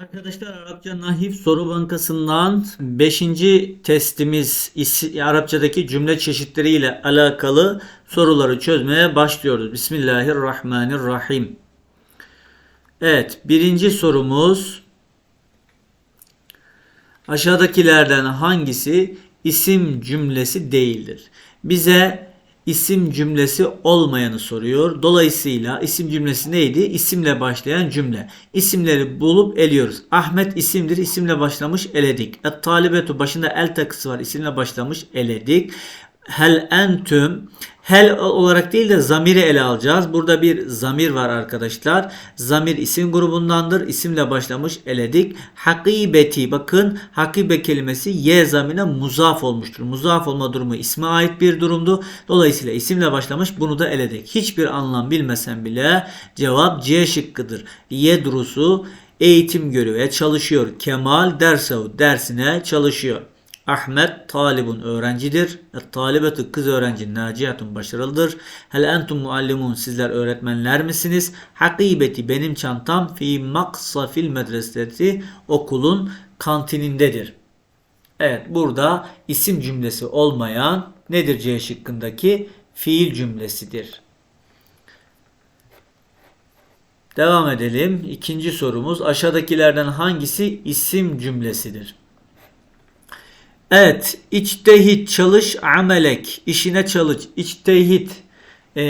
Arkadaşlar Arapça Nahif Soru Bankası'ndan 5. testimiz Arapçadaki cümle çeşitleriyle alakalı soruları çözmeye başlıyoruz. Bismillahirrahmanirrahim. Evet, birinci sorumuz aşağıdakilerden hangisi isim cümlesi değildir? Bize isim cümlesi olmayanı soruyor. Dolayısıyla isim cümlesi neydi? İsimle başlayan cümle. İsimleri bulup eliyoruz. Ahmet isimdir. İsimle başlamış eledik. Et talibetu başında el takısı var. İsimle başlamış eledik. Hel entüm hel olarak değil de zamiri ele alacağız. Burada bir zamir var arkadaşlar. Zamir isim grubundandır. İsimle başlamış eledik. Hakibeti bakın hakibe kelimesi y zamirine muzaf olmuştur. Muzaf olma durumu isme ait bir durumdu. Dolayısıyla isimle başlamış bunu da eledik. Hiçbir anlam bilmesen bile cevap C şıkkıdır. Yedrusu eğitim görüyor ve çalışıyor. Kemal dersev dersine çalışıyor. Ahmet talibun öğrencidir. Talibetu kız öğrenci naciyatun başarılıdır. Hel entum muallimun sizler öğretmenler misiniz? Hakibeti benim çantam fi maksafil medreseti okulun kantinindedir. Evet burada isim cümlesi olmayan nedir C şıkkındaki fiil cümlesidir. Devam edelim. İkinci sorumuz aşağıdakilerden hangisi isim cümlesidir? Evet, içtehit çalış amelek, işine çalış. İçtehit e,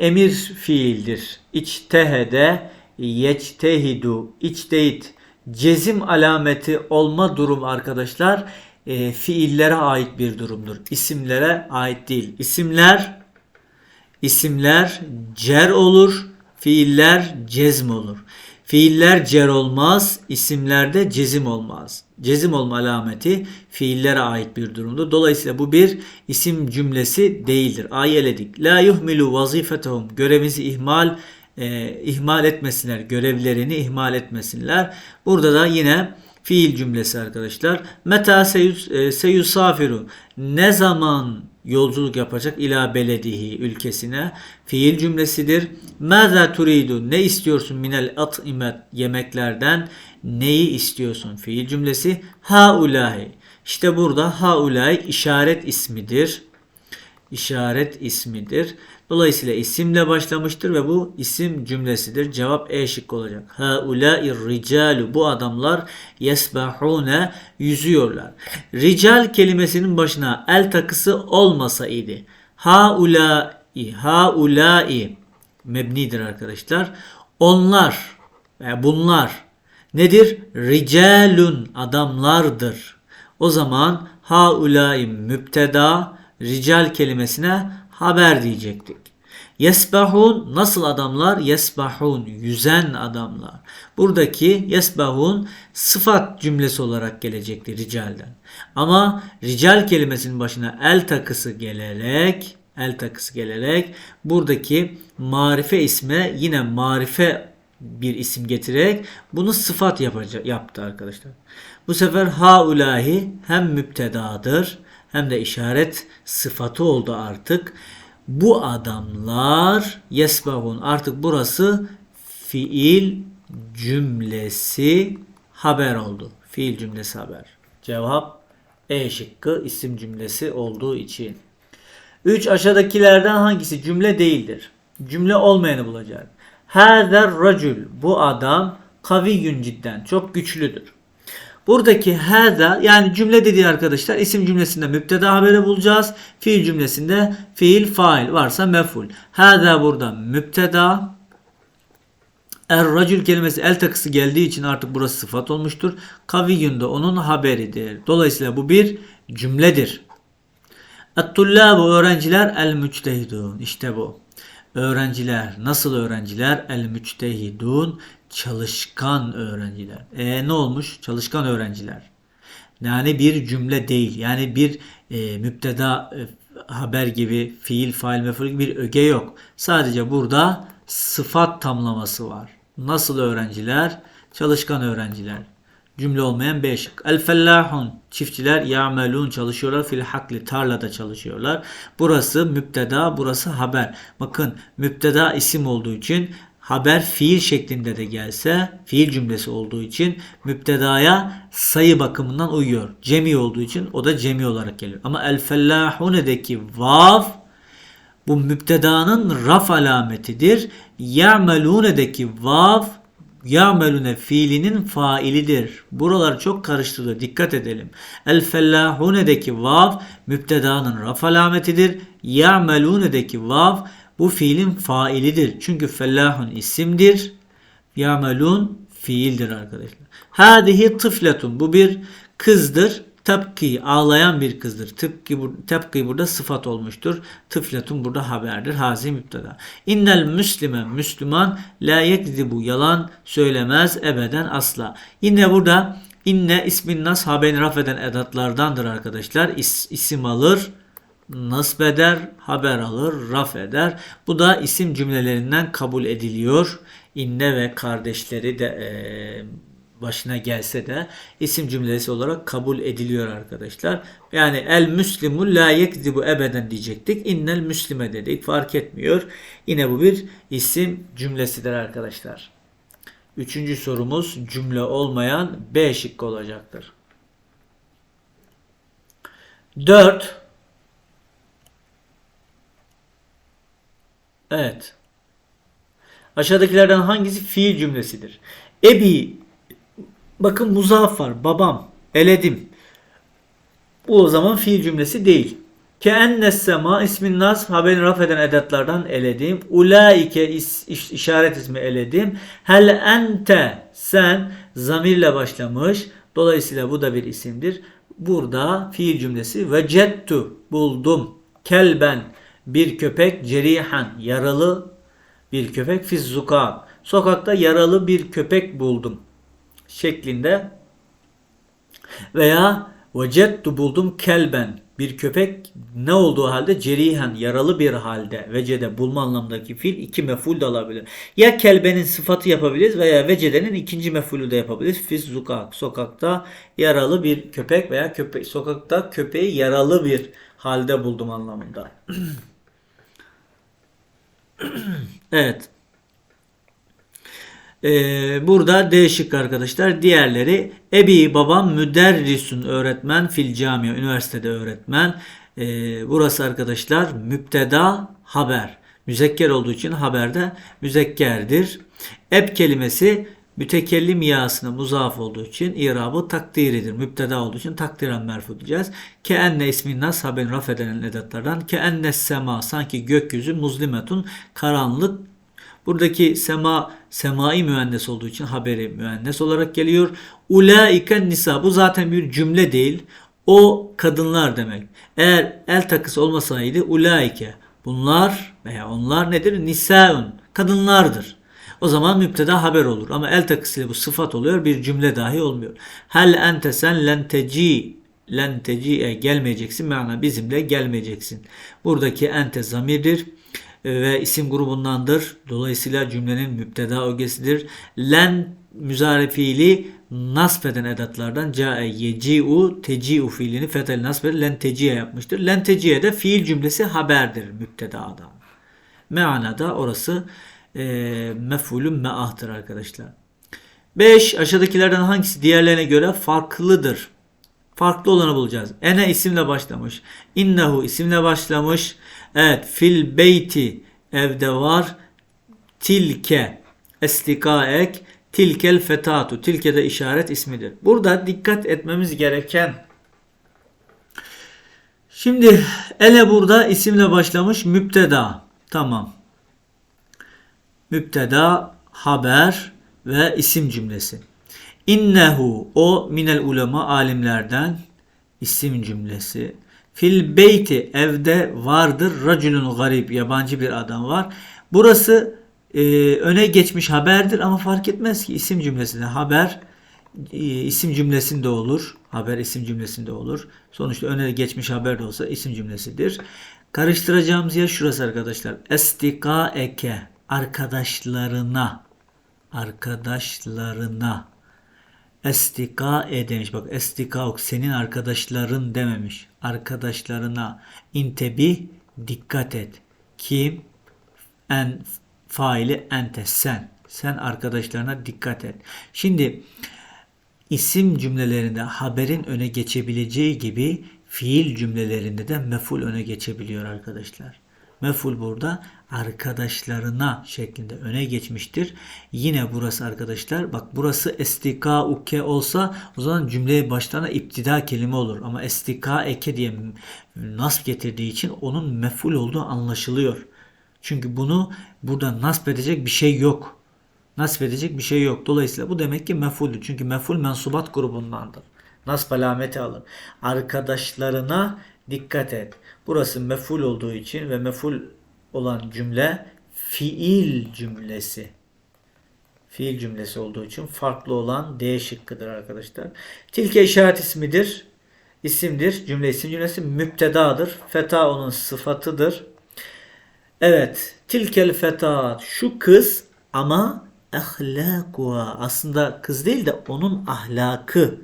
emir fiildir. İçtehede yeçtehidu, içtehit cezim alameti olma durum arkadaşlar e, fiillere ait bir durumdur. İsimlere ait değil. İsimler isimler cer olur, fiiller cezm olur. Fiiller cer olmaz, isimlerde cezim olmaz. Cezim olma alameti fiillere ait bir durumdur. Dolayısıyla bu bir isim cümlesi değildir. Ayeledik. La yuhmilu vazifetehum. Görevimizi ihmal e, ihmal etmesinler. Görevlerini ihmal etmesinler. Burada da yine fiil cümlesi arkadaşlar. Meta seyus, e, seyusafiru. Ne zaman yolculuk yapacak ila beledihi ülkesine fiil cümlesidir. Maza turidu ne istiyorsun minel at'imet yemeklerden neyi istiyorsun fiil cümlesi. Haulahi işte burada haulahi işaret ismidir. İşaret ismidir. Dolayısıyla isimle başlamıştır ve bu isim cümlesidir. Cevap E şıkkı olacak. Haulâir ricalu bu adamlar yesbahune yüzüyorlar. Rical kelimesinin başına el takısı olmasa idi. Haulâi haulâi mebnidir arkadaşlar. Onlar ve bunlar nedir? Ricalun adamlardır. O zaman haulâi müpteda rical kelimesine haber diyecektik. Yesbahun nasıl adamlar? Yesbahun yüzen adamlar. Buradaki yesbahun sıfat cümlesi olarak gelecekti ricalden. Ama rical kelimesinin başına el takısı gelerek el takısı gelerek buradaki marife isme yine marife bir isim getirerek bunu sıfat yapacak, yaptı arkadaşlar. Bu sefer haulahi hem müptedadır hem de işaret sıfatı oldu artık. Bu adamlar yesbahun artık burası fiil cümlesi haber oldu. Fiil cümlesi haber. Cevap E şıkkı isim cümlesi olduğu için. 3 aşağıdakilerden hangisi cümle değildir? Cümle olmayanı bulacağız. Hazer racul bu adam kaviyyun cidden çok güçlüdür. Buradaki hâzâ yani cümle dediği arkadaşlar isim cümlesinde müpteda haberi bulacağız. Fiil cümlesinde fiil fail varsa mef'ul. Hâzâ burada müpteda. Er racül kelimesi el takısı geldiği için artık burası sıfat olmuştur. Kaviyyun da onun haberidir. Dolayısıyla bu bir cümledir. Et-tullâbu öğrenciler el müçtehidun. İşte bu. Öğrenciler nasıl öğrenciler? El müçtehidun çalışkan öğrenciler. E ne olmuş? Çalışkan öğrenciler. Yani bir cümle değil. Yani bir e, müpteda e, haber gibi fiil, fail, mef'ul gibi bir öge yok. Sadece burada sıfat tamlaması var. Nasıl öğrenciler? Çalışkan öğrenciler. Cümle olmayan B şık. El fellahun çiftçiler yamelun çalışıyorlar fil hakli tarlada çalışıyorlar. Burası müpteda, burası haber. Bakın müpteda isim olduğu için haber fiil şeklinde de gelse fiil cümlesi olduğu için müptedaya sayı bakımından uyuyor. Cemi olduğu için o da cemi olarak geliyor. Ama el fellahune'deki vav bu müptedanın raf alametidir. Ya'melune'deki vav ya'melune fiilinin failidir. Buralar çok karıştırılıyor. Dikkat edelim. El fellahune'deki vav müptedanın raf alametidir. Ya'melune'deki vav bu fiilin failidir. Çünkü fellahun isimdir. Ya'melun fiildir arkadaşlar. Hadihi tıfletun. Bu bir kızdır. Tabki ağlayan bir kızdır. Bur- tabki burada sıfat olmuştur. Tıfletun burada haberdir. Hazi müpteda. İnnel müslime Müslüman la yekzibu yalan söylemez ebeden asla. Yine burada inne ismin nas haberini raf eden edatlardandır arkadaşlar. İs, isim alır nasb eder, haber alır, raf eder. Bu da isim cümlelerinden kabul ediliyor. İnne ve kardeşleri de eee, başına gelse de isim cümlesi olarak kabul ediliyor arkadaşlar. Yani el müslimu la yekzibu ebeden diyecektik. İnnel müslime dedik. Fark etmiyor. Yine bu bir isim cümlesidir arkadaşlar. Üçüncü sorumuz cümle olmayan B şıkkı olacaktır. 4 Evet. Aşağıdakilerden hangisi fiil cümlesidir? Ebi bakın muzaf var. Babam. Eledim. Bu o zaman fiil cümlesi değil. Keennes sema ismin nas haberini raf eden edatlardan eledim. Ulaike is, iş- işaret ismi eledim. Hel ente sen zamirle başlamış. Dolayısıyla bu da bir isimdir. Burada fiil cümlesi vecettu buldum. Kelben bir köpek cerihan yaralı bir köpek fiz zuka sokakta yaralı bir köpek buldum şeklinde veya vecettu buldum kelben bir köpek ne olduğu halde cerihen yaralı bir halde vecede bulma anlamındaki fiil iki meful de alabilir. Ya kelbenin sıfatı yapabiliriz veya vecedenin ikinci mefulü de yapabiliriz. Fiz zukak sokakta yaralı bir köpek veya köpek sokakta köpeği yaralı bir halde buldum anlamında. evet. Ee, burada değişik arkadaşlar. Diğerleri Ebi babam müderrisun öğretmen fil camia üniversitede öğretmen. Ee, burası arkadaşlar müpteda haber. Müzekker olduğu için haberde müzekkerdir. Eb kelimesi mütekellim yasına muzaf olduğu için irabı takdiridir. Müpteda olduğu için takdiren merfu diyeceğiz. Ke enne ismin nas haberin raf edilen edatlardan. Ke enne sema sanki gökyüzü muzlimetun karanlık Buradaki sema semai müennes olduğu için haberi müennes olarak geliyor. Ulaike nisa bu zaten bir cümle değil. O kadınlar demek. Eğer el takısı olmasaydı ulaike bunlar veya onlar nedir? Nisaun kadınlardır. O zaman müpteda haber olur. Ama el takısıyla bu sıfat oluyor. Bir cümle dahi olmuyor. Hel ente sen len teci len teci'e gelmeyeceksin. Mana bizimle gelmeyeceksin. Buradaki ente zamirdir ve isim grubundandır. Dolayısıyla cümlenin müpteda ögesidir. Len müzare fiili nasb eden edatlardan cae yeci'u teci'u fiilini fetel nasb eder. Len yapmıştır. Len teci'e de fiil cümlesi haberdir müptedadan. Meanada orası e, mef'ulün me'ahtır arkadaşlar. 5. Aşağıdakilerden hangisi diğerlerine göre farklıdır? Farklı olanı bulacağız. Ene isimle başlamış. İnnehu isimle başlamış. Evet. Fil beyti evde var. Tilke estikaek tilkel fetatu. Tilke de işaret ismidir. Burada dikkat etmemiz gereken Şimdi ele burada isimle başlamış müpteda. Tamam. Müpteda, haber ve isim cümlesi. İnnehu o minel ulema alimlerden isim cümlesi. Fil beyti evde vardır racülün garip yabancı bir adam var. Burası e, öne geçmiş haberdir ama fark etmez ki isim cümlesinde haber e, isim cümlesinde olur. Haber isim cümlesinde olur. Sonuçta öne geçmiş haber de olsa isim cümlesidir. Karıştıracağımız yer şurası arkadaşlar. Estika eke arkadaşlarına arkadaşlarına estika e demiş. Bak estika ok senin arkadaşların dememiş. Arkadaşlarına intebi dikkat et. Kim en Faili ente sen. Sen arkadaşlarına dikkat et. Şimdi isim cümlelerinde haberin öne geçebileceği gibi fiil cümlelerinde de meful öne geçebiliyor arkadaşlar. Meful burada arkadaşlarına şeklinde öne geçmiştir. Yine burası arkadaşlar bak burası estika uke olsa o zaman cümleye başlarına iptida kelime olur. Ama estika eke diye nasp getirdiği için onun meful olduğu anlaşılıyor. Çünkü bunu burada nasp edecek bir şey yok. Nasp edecek bir şey yok. Dolayısıyla bu demek ki mefuldür. Çünkü meful mensubat grubundandır. Nasb alameti alır. Arkadaşlarına dikkat et. Burası meful olduğu için ve meful olan cümle fiil cümlesi. Fiil cümlesi olduğu için farklı olan D şıkkıdır arkadaşlar. Tilke işaret ismidir. İsimdir. Cümle isim cümlesi müptedadır. Feta onun sıfatıdır. Evet. Tilkel fetat. Şu kız ama ahlakuha. Aslında kız değil de onun ahlakı.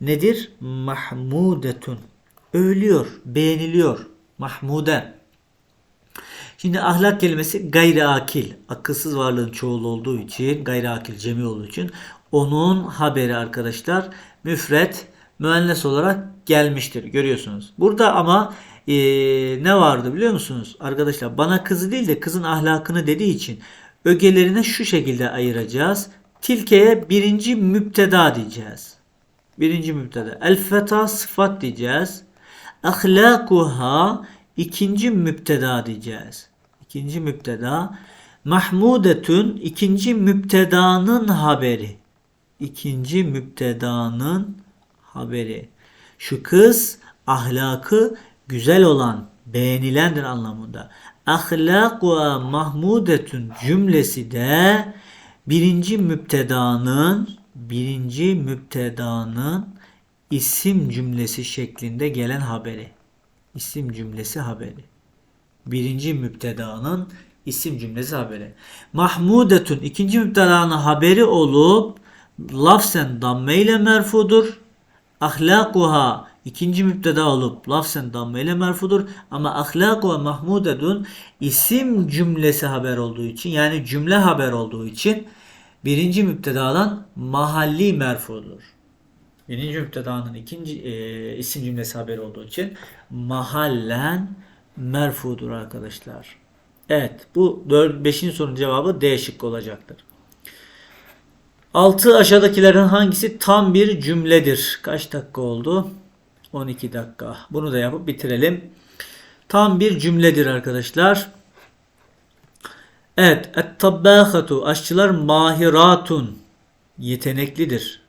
Nedir? Mahmudetun. Övülüyor, beğeniliyor. Mahmude. Şimdi ahlak kelimesi gayri akil. Akılsız varlığın çoğulu olduğu için, gayri akil cemi olduğu için onun haberi arkadaşlar müfret müennes olarak gelmiştir. Görüyorsunuz. Burada ama e, ne vardı biliyor musunuz? Arkadaşlar bana kızı değil de kızın ahlakını dediği için ögelerine şu şekilde ayıracağız. Tilkeye birinci müpteda diyeceğiz. Birinci müpteda. El feta sıfat diyeceğiz. Ahlakuha ikinci müpteda diyeceğiz. İkinci müpteda. Mahmudetün ikinci müptedanın haberi. İkinci müptedanın haberi. Şu kız ahlakı güzel olan, beğenilendir anlamında. Ahlak ve mahmudetün cümlesi de birinci müptedanın birinci müptedanın isim cümlesi şeklinde gelen haberi. İsim cümlesi haberi. Birinci müptedanın isim cümlesi haberi. Mahmudetun ikinci müptedanın haberi olup lafzen damme ile merfudur. Ahlakuha ikinci müpteda olup lafzen damme ile merfudur. Ama ahlaku ve isim cümlesi haber olduğu için yani cümle haber olduğu için birinci müptedadan mahalli merfudur. Birinci müptedanın ikinci e, isim cümlesi haberi olduğu için mahallen merfudur arkadaşlar. Evet bu 5. sorunun cevabı D şıkkı olacaktır. 6 aşağıdakilerin hangisi tam bir cümledir? Kaç dakika oldu? 12 dakika. Bunu da yapıp bitirelim. Tam bir cümledir arkadaşlar. Evet. Et-tabbâhatu. Aşçılar mahiratun. Yeteneklidir.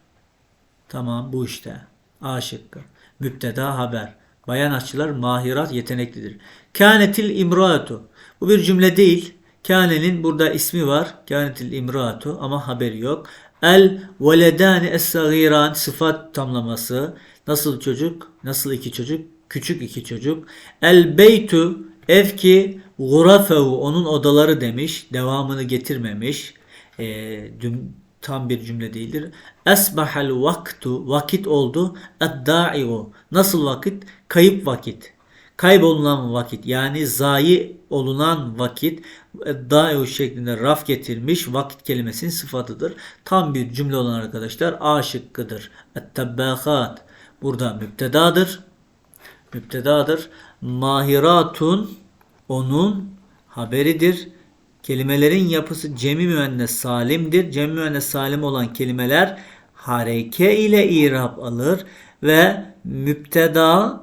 Tamam bu işte. A şıkkı. Müpteda haber. Bayan aşçılar mahirat yeteneklidir. Kânetil imraatu. Bu bir cümle değil. Kâne'nin burada ismi var. Kânetil imraatu ama haberi yok. El veledani es-sagiran sıfat tamlaması. Nasıl çocuk? Nasıl iki çocuk? Küçük iki çocuk. El beytu ev ki gurafehu onun odaları demiş. Devamını getirmemiş. E, düm, tam bir cümle değildir. Esbahal vaktu vakit oldu. Eddai'u nasıl vakit? Kayıp vakit. Kaybolunan vakit yani zayi olunan vakit dayo şeklinde raf getirmiş vakit kelimesinin sıfatıdır. Tam bir cümle olan arkadaşlar A şıkkıdır. Et-tebbâhat burada müptedadır. Müptedadır. Mahiratun onun haberidir. Kelimelerin yapısı cemi müennes salimdir. Cemi müennes salim olan kelimeler hareke ile irab alır ve müpteda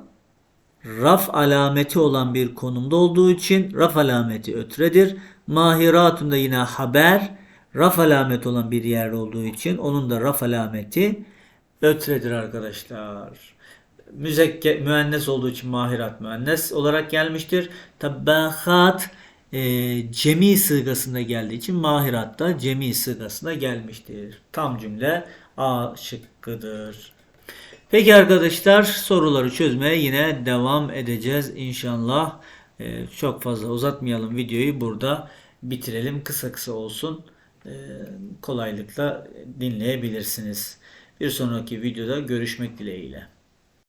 raf alameti olan bir konumda olduğu için raf alameti ötredir. Mahiratun da yine haber raf alameti olan bir yer olduğu için onun da raf alameti ötredir arkadaşlar. Müzekke, müennes olduğu için mahirat müennes olarak gelmiştir. Tabbahat e, cemi sığgasında geldiği için mahirat da cemi sığgasında gelmiştir. Tam cümle A şıkkıdır. Peki arkadaşlar soruları çözmeye yine devam edeceğiz inşallah. Ee, çok fazla uzatmayalım videoyu burada bitirelim. Kısa kısa olsun. Ee, kolaylıkla dinleyebilirsiniz. Bir sonraki videoda görüşmek dileğiyle.